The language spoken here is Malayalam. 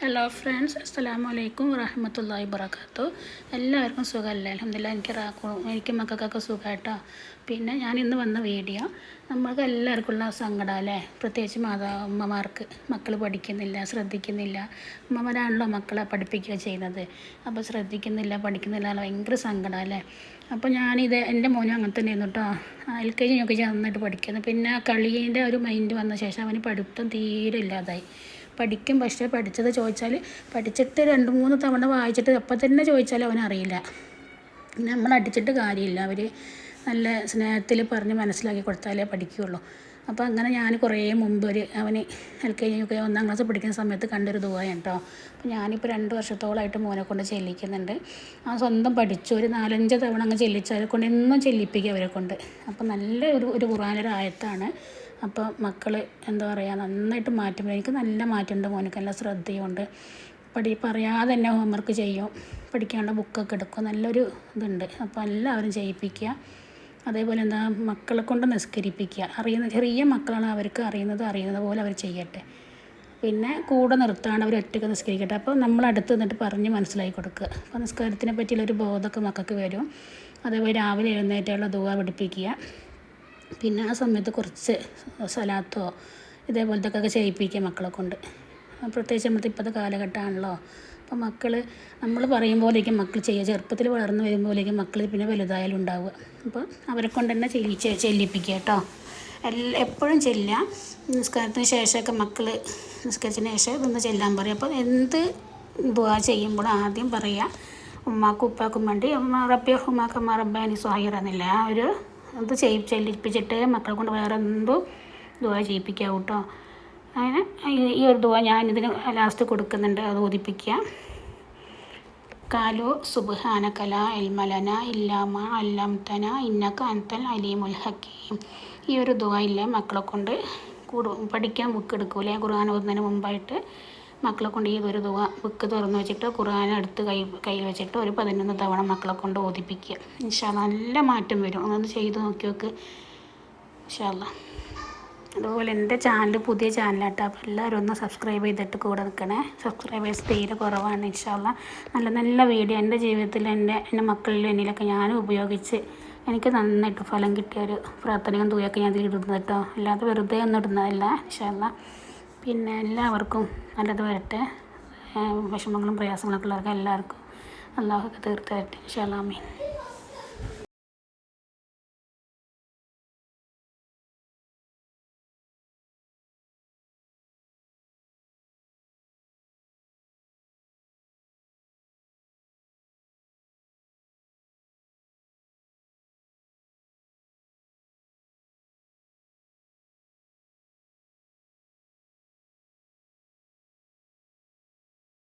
ഹലോ ഫ്രണ്ട്സ് അസ്സലാമു അലൈക്കും വറഹമത്തല്ലാഹി വബർക്കാത്തു എല്ലാവർക്കും സുഖമല്ലേ? അലഹമില്ല എനിക്ക് എനിക്ക് മക്കൾക്കൊക്കെ സുഖമായിട്ടോ പിന്നെ ഞാൻ ഇന്ന് വന്ന വീഡിയോ നമ്മൾക്ക് എല്ലാവർക്കും ഉള്ള സങ്കടം അല്ലേ? പ്രത്യേകിച്ച് മാതാ അമ്മമാർക്ക് മക്കൾ പഠിക്കുന്നില്ല ശ്രദ്ധിക്കുന്നില്ല. അമ്മമാരാണല്ലോ മക്കളെ പഠിപ്പിക്കുക ചെയ്യുന്നത്. അപ്പോൾ ശ്രദ്ധിക്കുന്നില്ല പഠിക്കുന്നില്ല ഭയങ്കര സങ്കടം അല്ലേ? അപ്പോൾ ഞാനിത് എന്റെ മോനും അങ്ങനെ തന്നെ ആയിരുന്നു കേട്ടോ. എൽ കെ ജി യു നന്നായിട്ട് പഠിക്കുന്നു. പിന്നെ കളീന്റെ ഒരു മൈൻഡ് വന്ന ശേഷം അവന് പഠിത്തം തീരെ ഇല്ലാതായി. പഠിക്കും പക്ഷേ പഠിച്ചത് ചോദിച്ചാൽ പഠിച്ചിട്ട് രണ്ട് മൂന്ന് തവണ വായിച്ചിട്ട് അപ്പം തന്നെ ചോദിച്ചാൽ അവനറിയില്ല നമ്മൾ അടിച്ചിട്ട് കാര്യമില്ല. അവർ നല്ല സ്നേഹത്തിൽ പറഞ്ഞ് മനസ്സിലാക്കി കൊടുത്താലേ പഠിക്കുകയുള്ളൂ. അപ്പോൾ അങ്ങനെ ഞാൻ കുറേ മുമ്പ് ഒരു അവന് L K G U K G class പഠിക്കുന്ന സമയത്ത് കണ്ടൊരു ദുബായാണ് കേട്ടോ അപ്പോൾ ഞാനിപ്പോൾ രണ്ട് വർഷത്തോളമായിട്ട് മോനെ കൊണ്ട് ചെല്ലിക്കുന്നുണ്ട്. ആ സ്വന്തം പഠിച്ചു. ഒരു നാലഞ്ച് തവണ അങ്ങ് ചെല്ലിച്ചാൽ കൊണ്ട് എന്നും ചെല്ലിപ്പിക്കുക അവരെ കൊണ്ട്. അപ്പോൾ നല്ല ഒരു ഒരു ഖുറാനൊരു ആയത്താണ് അപ്പോൾ മക്കൾ എന്താ പറയുക നന്നായിട്ട് മാറ്റം എനിക്ക് നല്ല മാറ്റമുണ്ട് മോനക്ക് നല്ല ശ്രദ്ധയുണ്ട്. പഠി പറയാതെ തന്നെ ഹോംവർക്ക് ചെയ്യും. പഠിക്കാണ്ട് ബുക്കൊക്കെ എടുക്കും. നല്ലൊരു ഇതുണ്ട്. അപ്പോൾ എല്ലാവരും ചെയ്യിപ്പിക്കുക. അതേപോലെ എന്താ മക്കളെ കൊണ്ട് നിസ്കരിപ്പിക്കുക. അറിയുന്ന ചെറിയ മക്കളാണ് അവർക്ക് അറിയുന്നത് അറിയുന്നത് പോലെ അവർ ചെയ്യട്ടെ. പിന്നെ കൂടെ നിർത്താണ് അവർ ഒറ്റയ്ക്ക് നിസ്കരിക്കട്ടെ. അപ്പോൾ നമ്മൾ അടുത്ത് നിന്നിട്ട് പറഞ്ഞ് മനസ്സിലാക്കി കൊടുക്കുക. അപ്പോൾ നിസ്കാരത്തിനെ പറ്റിയുള്ളൊരു ബോധമൊക്കെ മക്കൾക്ക് വരും. അതേപോലെ രാവിലെ എഴുന്നേറ്റുള്ള ദുവ പഠിപ്പിക്കുക. പിന്നെ ആ സമയത്ത് കുറച്ച് സലാത്തോ ഇതേപോലത്തെ ഒക്കെ ചെയ്യിപ്പിക്കുക മക്കളെ കൊണ്ട്. പ്രത്യേകിച്ച് നമ്മുടെ ഇപ്പോഴത്തെ കാലഘട്ടമാണല്ലോ. അപ്പോൾ മക്കൾ നമ്മൾ പറയും പോലെയൊക്കെ മക്കൾ ചെയ്യുക. ചെറുപ്പത്തിൽ വളർന്നു വരുമ്പോഴേക്കും മക്കൾ പിന്നെ വലുതായാലും ഉണ്ടാവുക. അപ്പോൾ അവരെ കൊണ്ട് തന്നെ ചെല്ലിച്ച് ചെല്ലിപ്പിക്കുക കേട്ടോ. എല്ലാ എപ്പോഴും ചെല്ലുക. നിസ്കാരത്തിന് ശേഷമൊക്കെ മക്കൾ നിസ്കരിച്ചതിന് ശേഷം ഇതൊന്ന് ചെല്ലാൻ പറയും. അപ്പോൾ എന്ത് ദുവാ ചെയ്യുമ്പോൾ ആദ്യം പറയുക ഉമ്മാക്കും ഉപ്പാക്കും വേണ്ടി ഉമ്മ റബ്ബി ഉമ്മാക്കമ്മ റബ്ബാനി എന്നില്ല? ആ ഒരു ഇത് ചെയ്യി ചെല്ലിപ്പിച്ചിട്ട് മക്കളെ കൊണ്ട് വേറെ എന്തോ ദുവാ ചെയ്യിപ്പിക്കാം കേട്ടോ അങ്ങനെ ഈ ഒരു ദുവാ ഞാനിതിന് ലാസ്റ്റ് കൊടുക്കുന്നുണ്ട്. അത് ഓതിപ്പിക്കുക കാലു സുബ്ഹാനകല എൽമലന ഇല്ലാമ അല്ലാംതന ഇന്നക അൻതൽ അലീമുൽ ഹക്കീം. ഈ ഒരു ദുആ ഇല്ലേ മക്കളെ കൊണ്ട് കൂടു പഠിക്കാൻ ബുക്ക് എടുക്കൂലേ ഖുർആൻ ഓതുന്നതിന് മുമ്പായിട്ട്. മക്കളെ കൊണ്ട് ഈ ഒരു ദുആ ബുക്ക് തുറന്ന് വെച്ചിട്ട് ഖുർആൻ എടുത്ത് കൈ കയ്യിൽ വെച്ചിട്ട് ഒരു പതിനൊന്ന് തവണ മക്കളെ കൊണ്ട് ഓതിപ്പിക്കുക. ഇൻഷാ നല്ല മാറ്റം വരും. അതൊന്ന് ചെയ്ത് നോക്കി നോക്ക് ഇൻഷാല്ല അതുപോലെ എന്റെ ചാനൽ പുതിയ ചാനലാട്ടോ അപ്പോൾ എല്ലാവരും ഒന്ന് സബ്സ്ക്രൈബ് ചെയ്തിട്ട് കൂടെ നിൽക്കണേ. സബ്സ്ക്രൈബേഴ്സ് തീരെ കുറവാണ് ഇൻഷാല്ല നല്ല നല്ല വീഡിയോ എന്റെ ജീവിതത്തിൽ എന്റെ എന്റെ മക്കളിലും എന്നിലൊക്കെ ഞാനും ഉപയോഗിച്ച് എനിക്ക് നന്നായിട്ട് ഫലം കിട്ടിയ ഒരു പ്രാർത്ഥനയും തൂയൊക്കെ ഞാൻ ഇതിൽ ഇടുന്നത് കേട്ടോ. അല്ലാതെ വെറുതെ ഒന്നും ഇടുന്നതല്ല ഇൻഷാല്ല പിന്നെ എല്ലാവർക്കും നല്ലത് വരട്ടെ. വിഷമങ്ങളും പ്രയാസങ്ങളൊക്കെ ഉള്ളവർക്ക് എല്ലാവർക്കും അള്ളാഹൊക്കെ തീർത്ത് തരട്ടെ ഇൻഷാല്ലാമീൻ